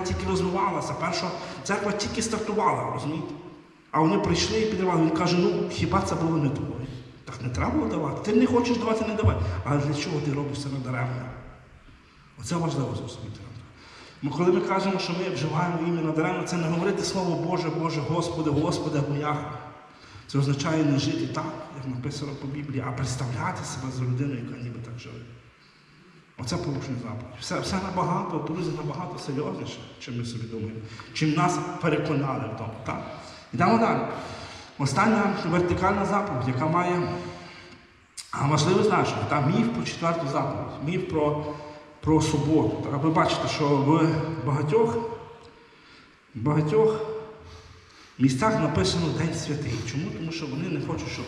тільки розвивалася, перша церква тільки стартувала, розумієте? А вони прийшли і підривали. Він каже, ну хіба це було не твоє? Так не треба було давати. Ти не хочеш давати, не давай. Але для чого ти робиш це надаремно? Оце важливо зрозуміти. Бо коли ми кажемо, що ми вживаємо ім'я надаремно, це не говорити слово Боже, Боже, Господи, Господи або Яхве. Це означає не жити так, як написано по Біблії, а представляти себе за людиною, яка ніби так живе. Оце порушення заповідь. Все, все набагато, друзі, набагато серйозніше, чим ми собі думаємо, чим нас переконали в тому. Так? Йдемо далі. Остання вертикальна заповідь, яка має важливе значення. Та, міф про четверту заповідь, міф про, про суботу. Так, ви бачите, що в багатьох, багатьох місцях написано День святий. Чому? Тому що вони не хочуть, щоб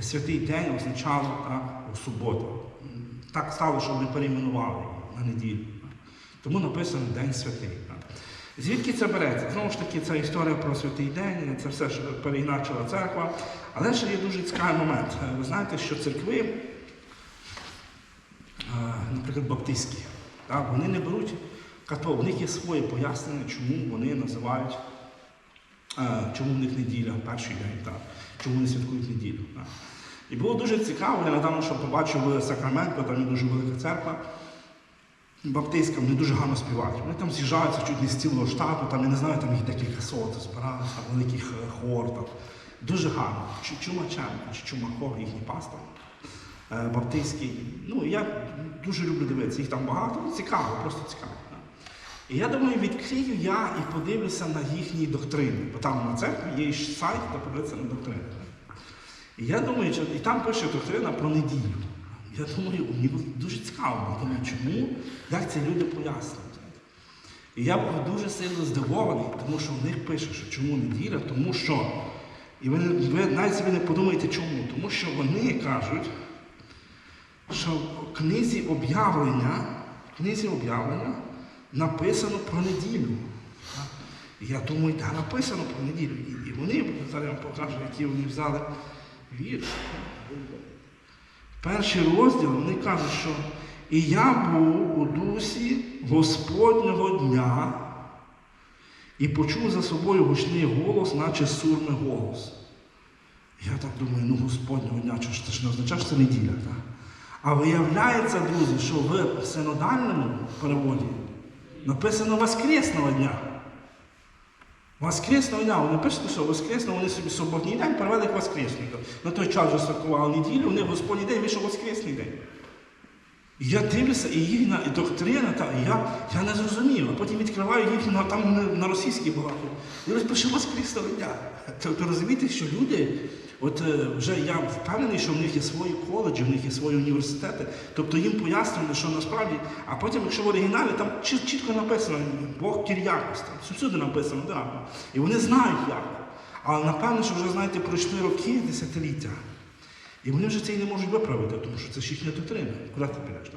святий день означало так, суботу. Так стало, що вони перейменували на неділю. Тому написано День святий. Звідки це береться? Знову ж таки, це історія про святий день, це все ж переіначила церква. Але ще є дуже цікавий момент. Ви знаєте, що церкви, е, наприклад, баптистські, вони не беруть катол, у них є своє пояснення, чому вони називають, е, чому в них неділя, перший день, чому вони святкують неділю. І було дуже цікаво, я недавно що побачив Сакраменто, там є дуже велика церква. Баптистська, вони дуже гарно співають. Вони там з'їжджаються чуть не з цілого штату, там, я не знаю, там їх декілька сот збиралися, великих е, хор. Там. Дуже гарно. Чу- Чумаченко, чи Чумаков, їхній пастор. е, Баптистський. Ну, я дуже люблю дивитися, їх там багато, ну, цікаво, просто цікаво. І я думаю, відкрию я і подивлюся на їхні доктрини. Бо там на церкві є сайт, де подивитися на доктрини. І я думаю, що і там пише доктрина про неділю. Я думаю, мені дуже цікаво. Думаю, чому, як ці люди пояснюють. І я був дуже сильно здивований, тому що в них пише, що чому неділя, тому що. І ви, ви навіть собі не подумаєте чому. Тому що вони кажуть, що в книзі об'явлення, в книзі об'явлення написано про неділю. І я думаю, так написано про неділю. І вони, зараз я вам покажу, які вони взяли вірш. Перший розділ вони кажуть, що і я був у дусі Господнього дня і почув за собою гучний голос, наче сурми голос. Я так думаю, ну Господнього дня, що ж це ж не означає, що це неділя. Так? А виявляється, друзі, що в синодальному переводі написано Воскресного дня. Воскресного дня, вони пишуть, що Воскресного, вони собі суботній день перевели як Воскресний. На той час вже святкували неділю, у них Господній день вийшов Воскресний день. Я дивлюся, і їхня і доктрина, та, і я, я не зрозумів. А потім відкриваю їхню на- там на, російській балаку. І ось пише Воскресного. Тобто розумієте, що люди, от е, вже я впевнений, що в них є свої коледжі, в них є свої університети. Тобто їм пояснювали, що насправді, а потім, якщо в оригіналі, там чітко написано Бог Кір'якос, там всюди написано, так. І вони знають як. Але напевно, що вже знаєте, пройшли роки, десятиліття. І вони вже це і не можуть виправити, тому що це ж їхня доктрина. Куди ти підеш?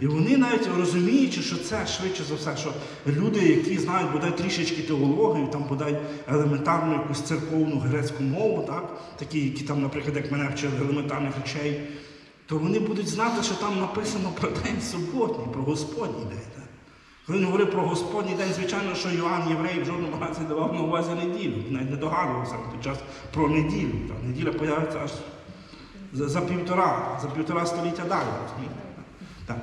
І вони навіть розуміючи, що це швидше за все, що люди, які знають бодай трішечки теологію, там бодай елементарну якусь церковну грецьку мову, так? такі, які там, наприклад, як мене вчили елементарних речей, то вони будуть знати, що там написано про день суботній, про Господній день. Так? Коли він говорив про Господній день, звичайно, що Йоанн Єврей в жодному разі давав на увазі неділю. Навіть не догадувався в той час про неділю. Так? Неділя появиться аж за, за півтора, за півтора століття далі. Так.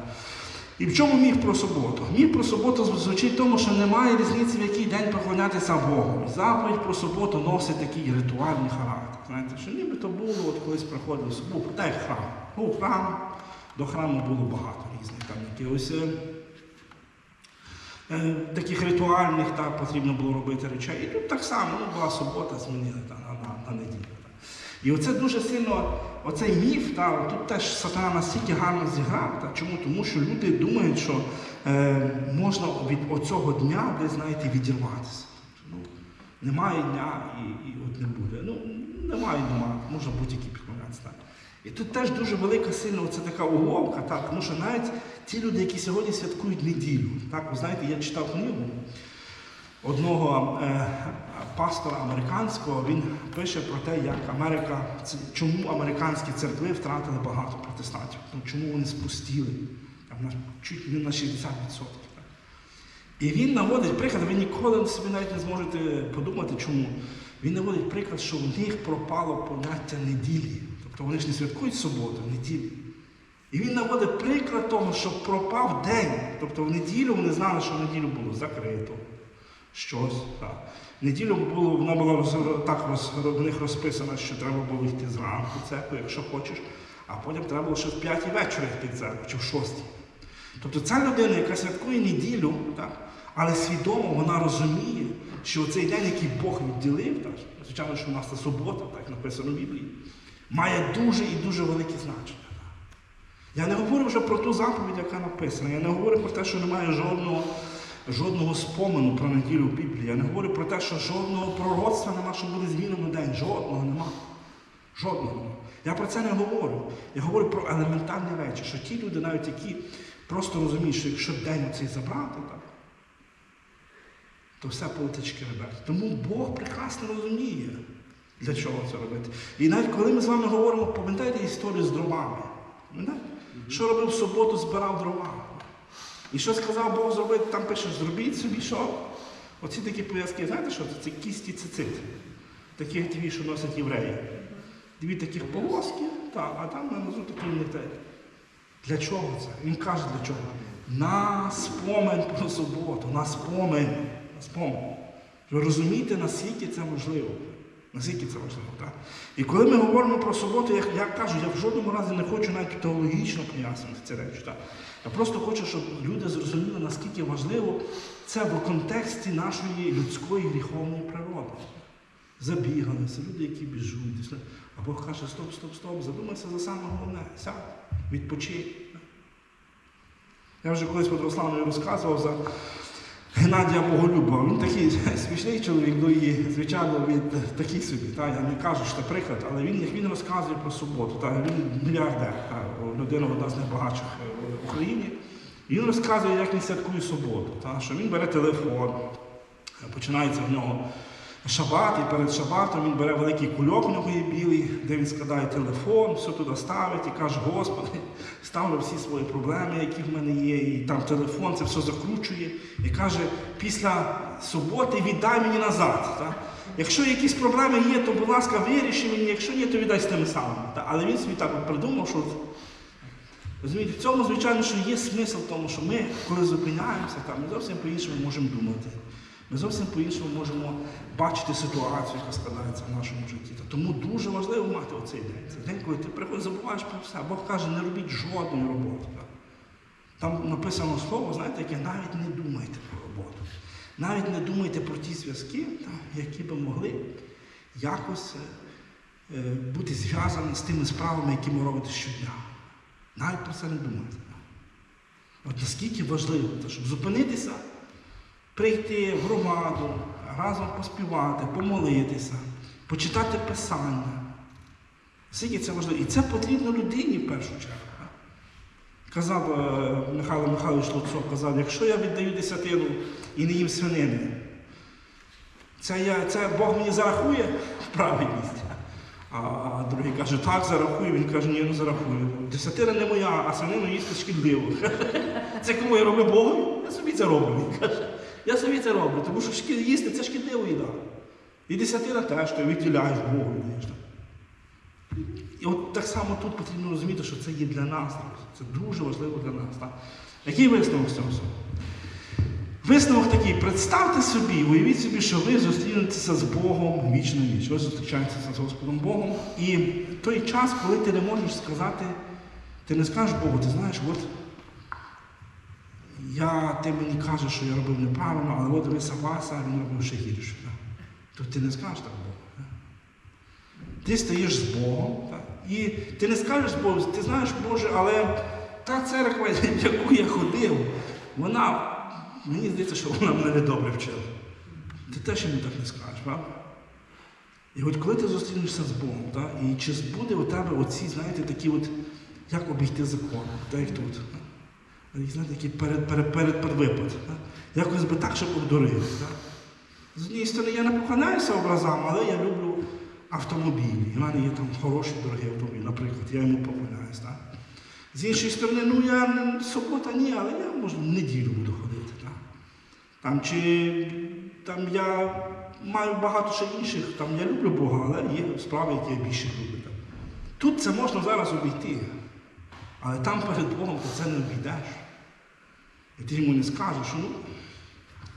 І в чому міф про суботу? Міф про суботу звучить в тому, що немає різниці, в який день поклонятися Богу. Заповідь про суботу носить такий ритуальний характер. Знаєте, що нібито було, от колись приходив суботу, як храм. Був храм, до храму було багато різних там якихось. е, е, Таких ритуальних так, потрібно було робити речей. І тут так само ну, була субота, змінили та, на, на, на неділю. та. І оце дуже сильно, оцей міф, та, тут теж сатана настільки гарно зіграв. Та, чому? Тому що люди думають, що е, можна від оцього дня, де знаєте, відірватися. Ну, немає дня і, і от не буде. Ну, немає, немає, можна будь-який підкладатися. І тут теж дуже велика сильна оця така уловка, так, тому що навіть ті люди, які сьогодні святкують неділю, так, ви знаєте, я читав книгу одного е, пастора американського, він пише про те, як Америка, чому американські церкви втратили багато протестантів, ну, чому вони спустіли там, чуть не на 60%. І він наводить приклад, ви ніколи собі навіть не зможете подумати, чому. Він наводить приклад, що в них пропало поняття неділі. Тобто вони ж не святкують суботу, неділі. І він наводить приклад того, що пропав день. Тобто в неділю вони знали, що в неділю було закрито. Щось. Так. Неділю було, вона була так роз, в них розписана, що треба було йти зранку в церкву, якщо хочеш, а потім треба було ще в п'ятій вечора йти в церкву, чи в шостій. Тобто ця людина, яка святкує неділю, так, але свідомо вона розуміє, що цей день, який Бог відділив, так, звичайно, що у нас це субота, так написано в Біблії, має дуже і дуже велике значення. Я не говорю вже про ту заповідь, яка написана. Я не говорю про те, що немає жодного, жодного спомену про неділю в Біблії. Я не говорю про те, що жодного пророцтва нема, що буде змінено день. Жодного нема. Жодного нема. Я про це не говорю. Я говорю про елементарні речі, що ті люди, навіть які просто розуміють, що якщо день оцей забрати, так, то все полетить шкереберть. Тому Бог прекрасно розуміє, для чого це робити. І навіть коли ми з вами говоримо, пам'ятаєте історію з дровами? Що робив в суботу, збирав дрова. І що сказав Бог зробити, там пише, зробіть собі що? Оці такі пояски, знаєте що це? Кісті цицит. Такі ті, що носять євреї. Дві таких полоски, та, а там нанизу такий метель. Для чого це? Він каже для чого? На спомин про суботу, на спомин. На спомин. Ви розумієте, наскільки це важливо? Наскільки це важливо, так? І коли ми говоримо про суботу, я, я кажу, я в жодному разі не хочу навіть теологічно пояснити ці речі. Так? Я просто хочу, щоб люди зрозуміли, наскільки важливо це в контексті нашої людської гріховної природи. Забігалися, люди, які біжуть. А Бог каже, стоп, стоп, стоп, задумайся за саме головне. Сядь, відпочинь. Я вже колись Русланові розказував за Геннадія Боголюбова. Він такий смішний чоловік, ну і, звичайно, він такий собі. Та, я не кажу, що це приклад, але він, як він розказує про суботу, та, він мільярдер, та, людина одна з найбагатших е, в Україні. І він розказує, як він святкує суботу, та, що він бере телефон, починається в нього шабат, і перед шабатом він бере великий кульок, у нього є білий, де він складає телефон, все туди ставить і каже, Господи, ставлю всі свої проблеми, які в мене є, і там телефон це все закручує. І каже, після суботи віддай мені назад. Так? Якщо якісь проблеми є, то, будь ласка, виріши мені, якщо ні, то віддай з тими самими. Так? Але він собі так придумав, що Розумієте, в цьому, звичайно, що є смисл в тому, що ми, коли зупиняємося, там, ми зовсім по-іншому можемо думати. Ми зовсім по-іншому можемо бачити ситуацію, яка складається в нашому житті. Тому дуже важливо мати оцей день. Це день, коли ти приходиш, забуваєш про все. Бог каже, не робіть жодної роботи. Там написано слово, знаєте, яке навіть не думайте про роботу. Навіть не думайте про ті зв'язки, які би могли якось е, бути зв'язані з тими справами, які ми робите щодня. Навіть про це не думайте. От наскільки важливо, щоб зупинитися, прийти в громаду, разом поспівати, помолитися, почитати Писання. Наскільки це важливо. І це потрібно людині в першу чергу. Казав е, Михайло Михайлович Луцов, казав, якщо я віддаю десятину і не їм свинини, це, я, це Бог мені зарахує в праведність. А другий каже, так, зарахую. Він каже, ні, не зарахую. Десятина не моя, а свинину їсти шкідливо. Це кому я роблю Богу? Я собі це роблю. Він каже. Я собі це роблю, тому що їсти це шкідливо їда. І десятина теж ти виділяєш Богу. І от так само тут потрібно розуміти, що це є для нас. Це дуже важливо для нас. Так? Який висновок з цього? Висновок такий, представте собі, уявіть собі, що ви зустрінетеся з Богом віч на віч. Ви зустрічаєтеся з Господом Богом. І той час, коли ти не можеш сказати, ти не скажеш Богу, ти знаєш, от я, ти мені кажеш, що я робив неправильно, але от дивися Вася, він робив ще гірше. Так? То ти не скажеш так Богу. Так? Ти стаєш з Богом. Так? І ти не скажеш Богу, ти знаєш, Боже, але та церква, в яку я ходив, вона, мені здається, що вона мене недобре вчила. Ти теж йому так не скажеш, правда? І от коли ти зустрінешся з Богом, так? і чи буде у тебе оці, знаєте, такі от, як обійти закон, так як тут. так? Їх, знаєте, такий перед, перед, перед, передвипад. Так? Якось би так, щоб обдурити. Так? З однієї сторони, я не поклоняюся образам, але я люблю автомобілі. І в мене є там хороший дорогий автомобіль, наприклад, я йому поклоняюсь. Так? З іншої сторони, ну я субота ні, але я може в неділю буду ходити. Так? Там чи там я маю багато ще інших, там я люблю Бога, але є справи, які я більше люблю. Там. Тут це можна зараз обійти, але там перед Богом ти це не обійдеш. І ти йому не скажеш, ну,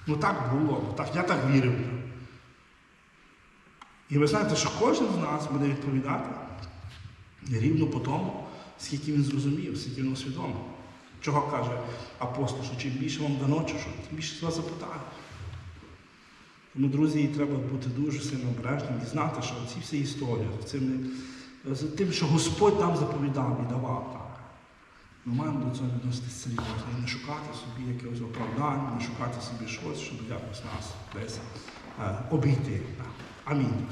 ну так було, ну, так, я так вірив. І ви знаєте, що кожен з нас буде відповідати рівно по тому, скільки він зрозумів, скільки він усвідомив. Чого каже апостол, що чим більше вам дано, чи що, тим більше з вас запитає. Тому, друзі, треба бути дуже сильно обережним і знати, що ці всі історії, цим, тим, що Господь нам заповідав і давав, ми маємо до цього відноситися серйозно і не шукати собі якогось оправдання, не шукати собі щось, щоб якось нас десь е, обійти. Амінь.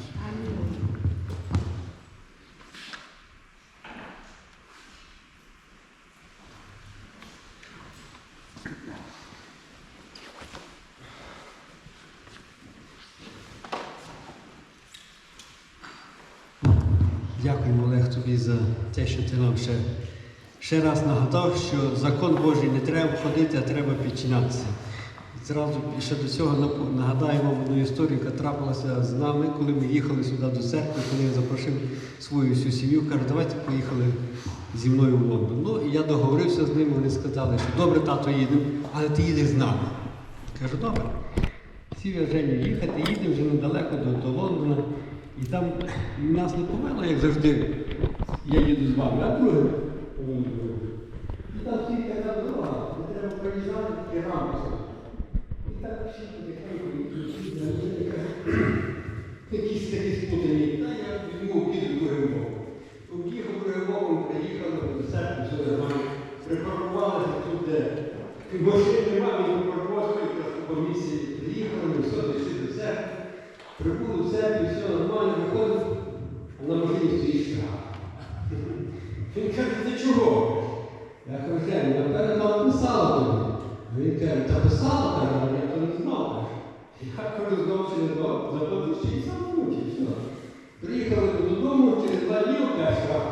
Дякуємо, Олег, тобі за те, що ти нам ще, ще раз нагадав, що закон Божий не треба входити, а треба підчинятися. Зразу ще до цього нап- нагадаємо одну історію, яка трапилася з нами, коли ми їхали сюди до церкви, коли я запросив свою всю сім'ю, каже, давайте поїхали зі мною в Лондон. Ну і я договорився з ними, вони сказали, що добре, тато, їдемо, але ти їдеш з нами. Кажу, добре. Сів я Женю їхати, їдемо вже недалеко до, до Лондона. І там нас не повело, як завжди. Я їду з вами, а друге. І там тільки така дорога, де треба проїжджати і рамки. І так всі потихеньку якісь такі спутані. Та я візьму піду другим боком. Об'їхав другим приїхали до церкви, все нормально. Припаркувалися тут, де машин немає, він припаркувався по місці. Приїхали, все, дійшли до церкви. Прибули в церкві, все нормально, виходимо, а на машині стоїть штраф. Він каже, ти чого? Я кажу, я перед нам писала тобі. Він каже, та писала, каже, але я то не знав. каже. Я кажу, чи не знав, заплатив 60 фунтів, все. Приїхали додому, через два дні опять штраф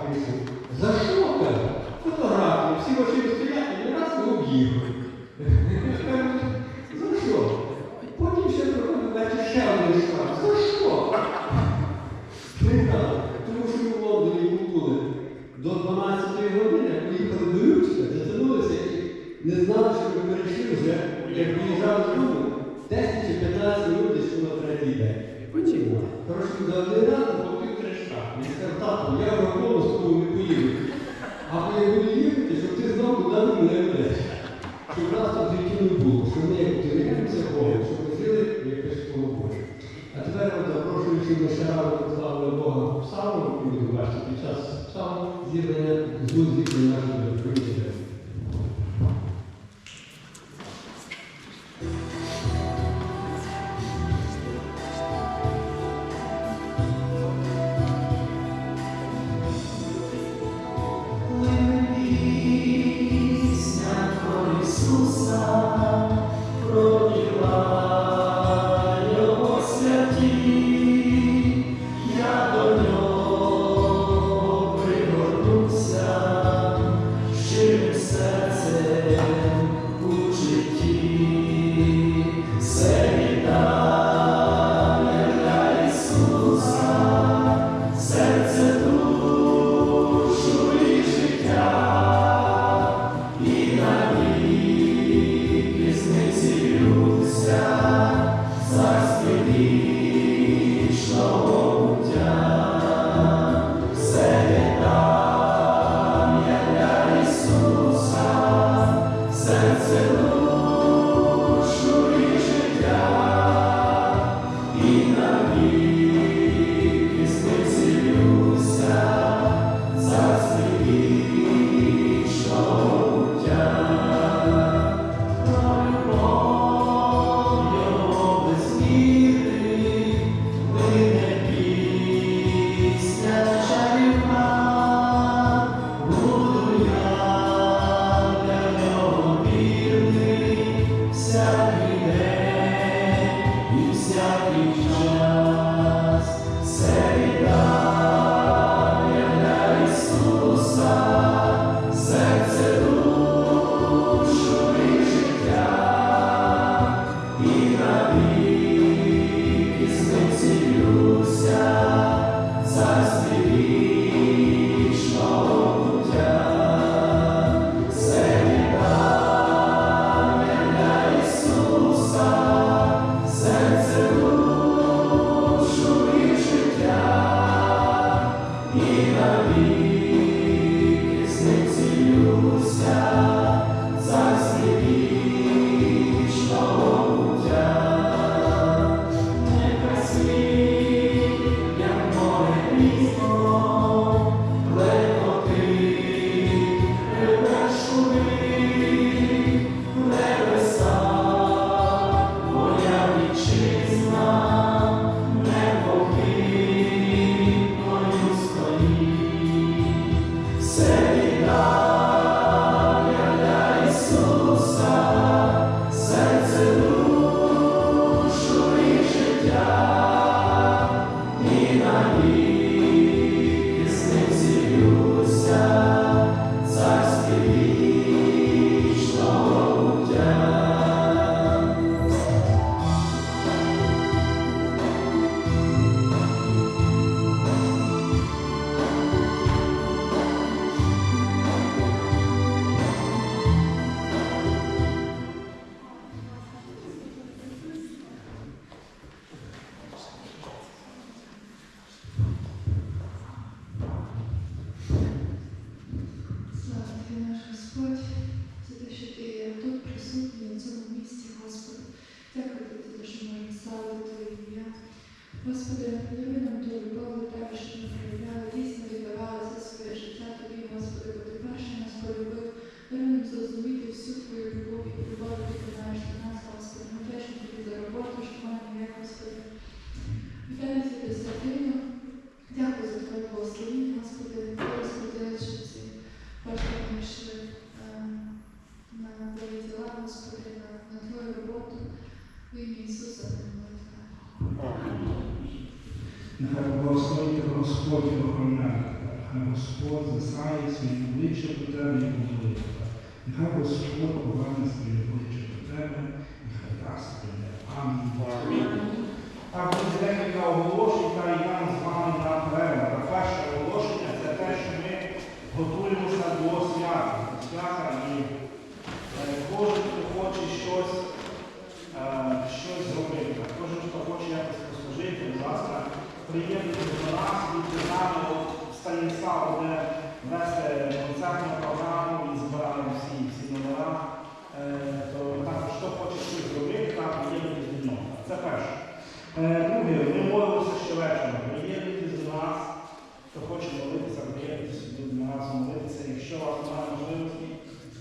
Our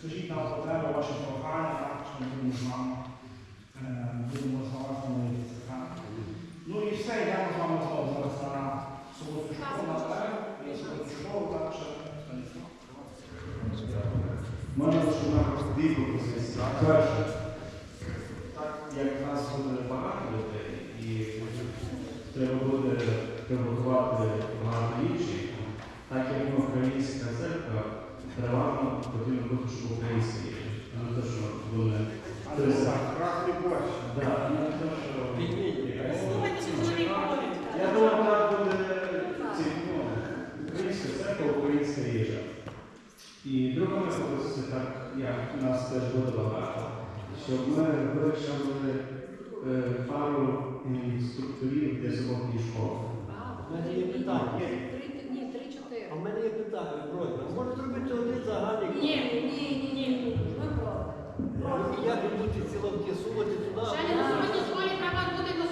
Zwrócić na potrzebę właśnie kochania, tak, czy również mam wielu mocnować moje dziecka. No i w tej ja mam znowu zaraz na sobotę szkołę, tak? Jest sobotę szkołę, tak, czy Moja otrzymała wpływu pozycja, tak jak nas Pana i którego випуску української. А не те, що вони... Ну, Крах не борщ. Я думаю, вона буде цінно. Ну, українська церква, українська їжа. І друга мисловості, так як нас теж буде багато, щоб ми вирішили е, пару структурів для сьогодні школи. У мене є питання, просьба. Може робити один загальний конкурс? Ні, ні, ні, ні. Ми проти. Я піду ці ціловки сувати туди. Ще не дозволі права буде на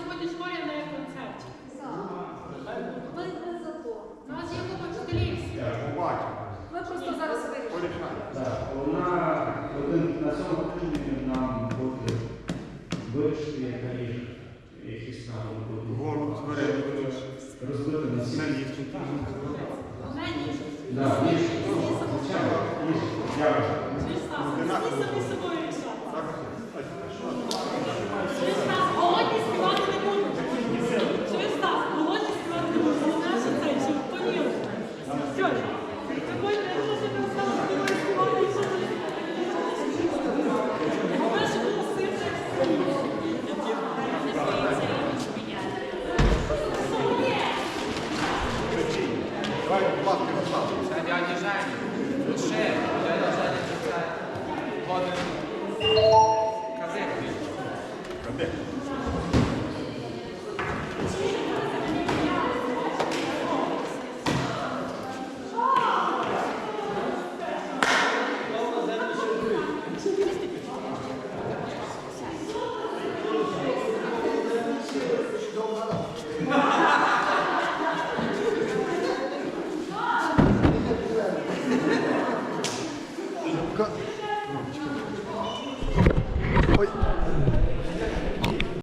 Дяді Жені, лише дядя Женя це годин. Кази.